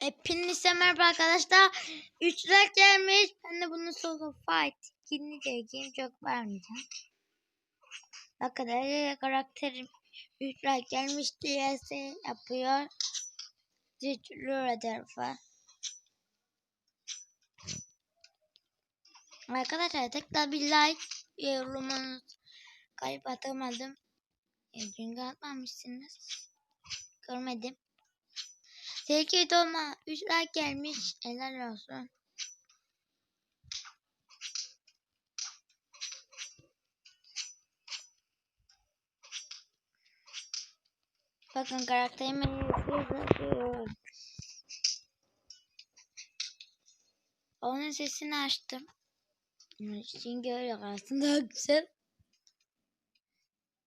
Hepinize merhaba arkadaşlar. 3 like gelmiş. Ben de bunu solo fight. Yeni çekeyim çok vermeyeceğim. Ne kadar karakterim 3 like gelmiş diye yapıyor. Zücrüre tarafa. Arkadaşlar tekrar bir like yorumunuz kayıp atamadım. E, çünkü atmamışsınız. Görmedim. Sevgili Dolma 3 like gelmiş. Helal olsun. Bakın karakterimi yazıyorum. Onun sesini açtım. Çünkü öyle daha güzel.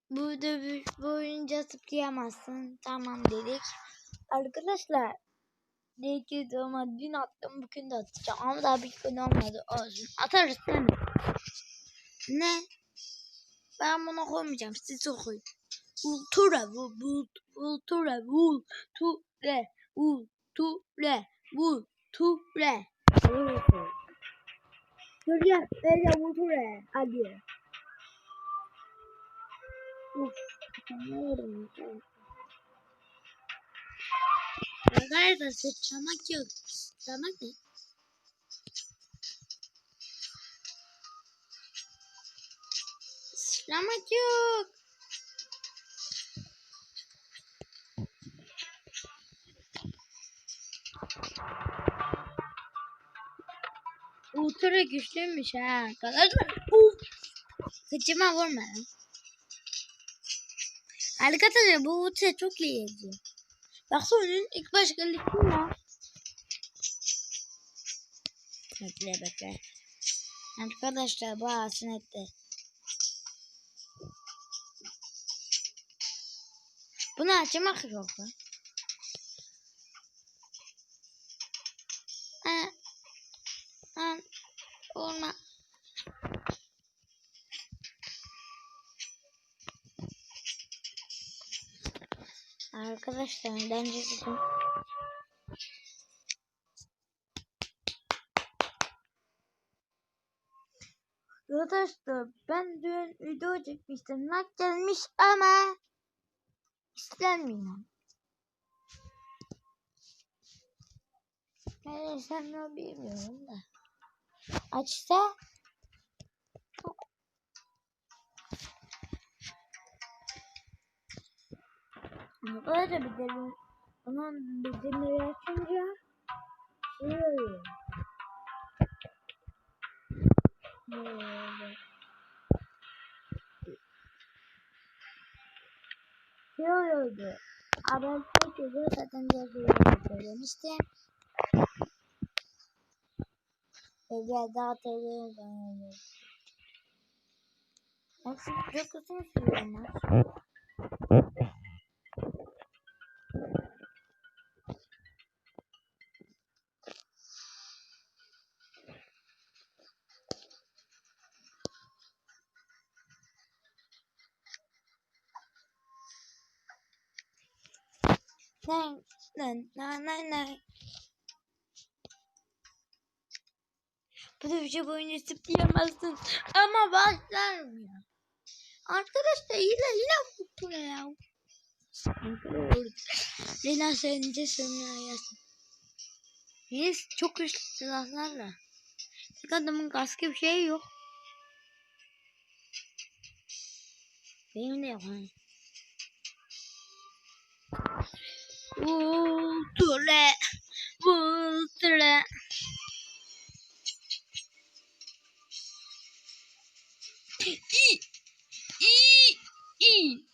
Burada bir boyunca zıplayamazsın. Tamam dedik. Arkadaşlar Belki ama dün attım bugün de atacağım ama daha bir gün olmadı olsun atarız değil mi? Ne? Ben bunu koymayacağım siz okuyun. Ultura vul vul ultura vul tu re vul tu re vul tu re. Göreceğim böyle vul tu re hadi. Uf. Ne vurdum? Arkadaşlar sıçramak yok. Sıçramak ne? Sıçramak yok. Ultra güçlüymüş ha arkadaşlar. Uf. Sıçıma vurma. Arkadaşlar bu ultra çok iyi yazıyor. Baksana ilk baş geldi kim var? Bekle bekle. Arkadaşlar bu asinette. Bunu açmak yok mu? Arkadaşlar bence sizin Arkadaşlar ben dün video çekmiştim. Like gelmiş ama istenmiyor. Ne istemiyor bilmiyorum da. Açsa Böyle bir derin onun bildirimleri açınca şey oluyor. Böyle. Şey oluyordu. Haber çekiyordu zaten yazıyordu söylemiştim. Evde daha televizyon Aslında çok uzun sürüyor Nay nay nay nay nay. Bu şey boyunca zıplayamazsın. Ama başlarmıyor. Arkadaşlar yine yine bu ya. Lena senince sonra yazsın. Yine çok güçlü silahlarla. Tek adamın kaskı bir şey yok. Benim de yok. Hani. Ultra. Ultra. İ. İ. İ.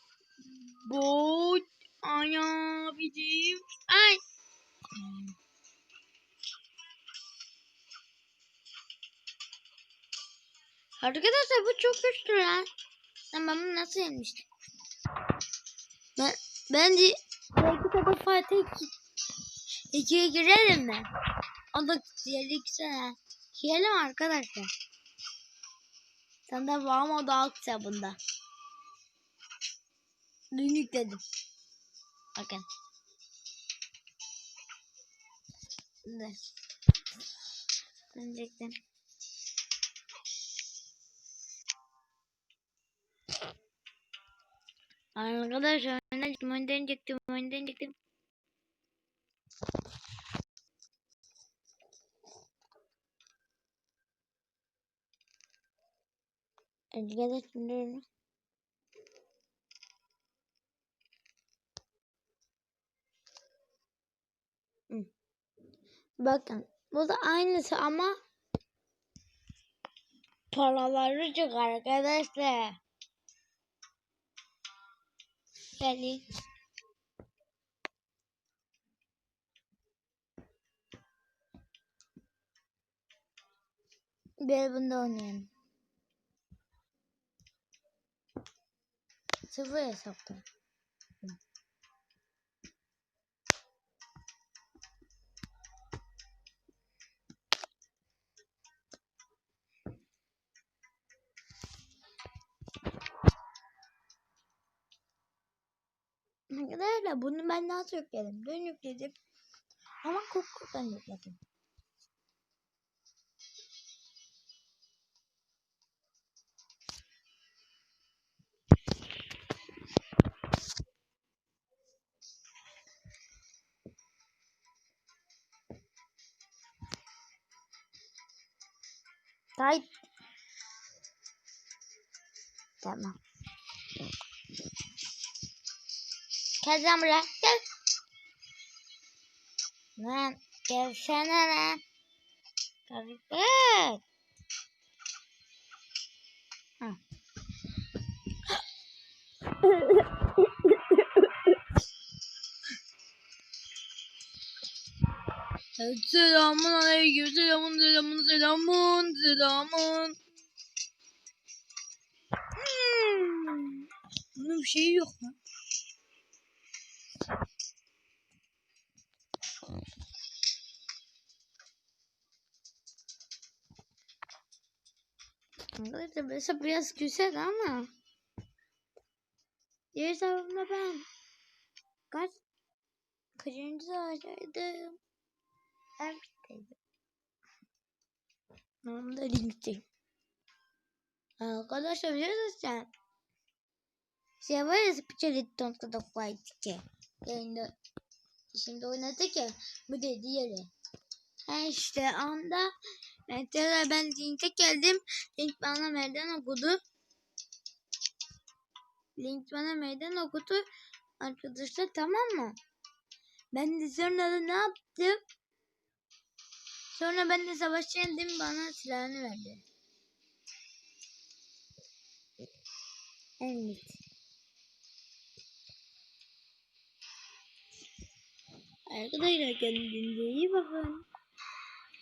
Bot. Aya bizim. Ay. Arkadaşlar bu çok güçlü lan. Ben bunu nasıl yenmiştim? Ben, ben de belki de fight'a iki, ikiye girelim mi? O da diyelim Girelim arkadaşlar. Sen de var mı o da alt hesabında. Dün yükledim. Bakın. Dur. Dönecektim. Arkadaşlar çıktım, önden çıktım, önden çıktım. Arkadaşlar. Bakın bu da aynısı ama paraları çok arkadaşlar. Gelin. Bir bunda oynayalım. Sıfır hesapta. Arkadaşlar bunu ben nasıl yükledim? Dün yükledim. Ama kokudan yükledim. Tight. Tamam. Buraya. Gel. Lan gelsene lan. Garipet. Ha. Selamun aleyküm, selamun, selamun, selamun, selamun. Hmm. Bunun bir şeyi yok mu? Arkadaşlar mesela biraz güzel ama diğer hesabımda ben kaç kaçıncı savaştaydım? Ben bitteydim. Normalde linkteyim. Arkadaşlar biliyorsunuz sen. Şey var ya the Fight ki. Yayında şimdi oynadık ya. Bu da diğeri. Ha işte anda mesela ben linke geldim. Link bana meydan okudu. Link bana meydan okudu. Arkadaşlar tamam mı? Ben de sonra da ne yaptım? Sonra ben de savaşçı yendim bana silahını verdi. Evet. Arkadaşlar kendinize iyi bakın.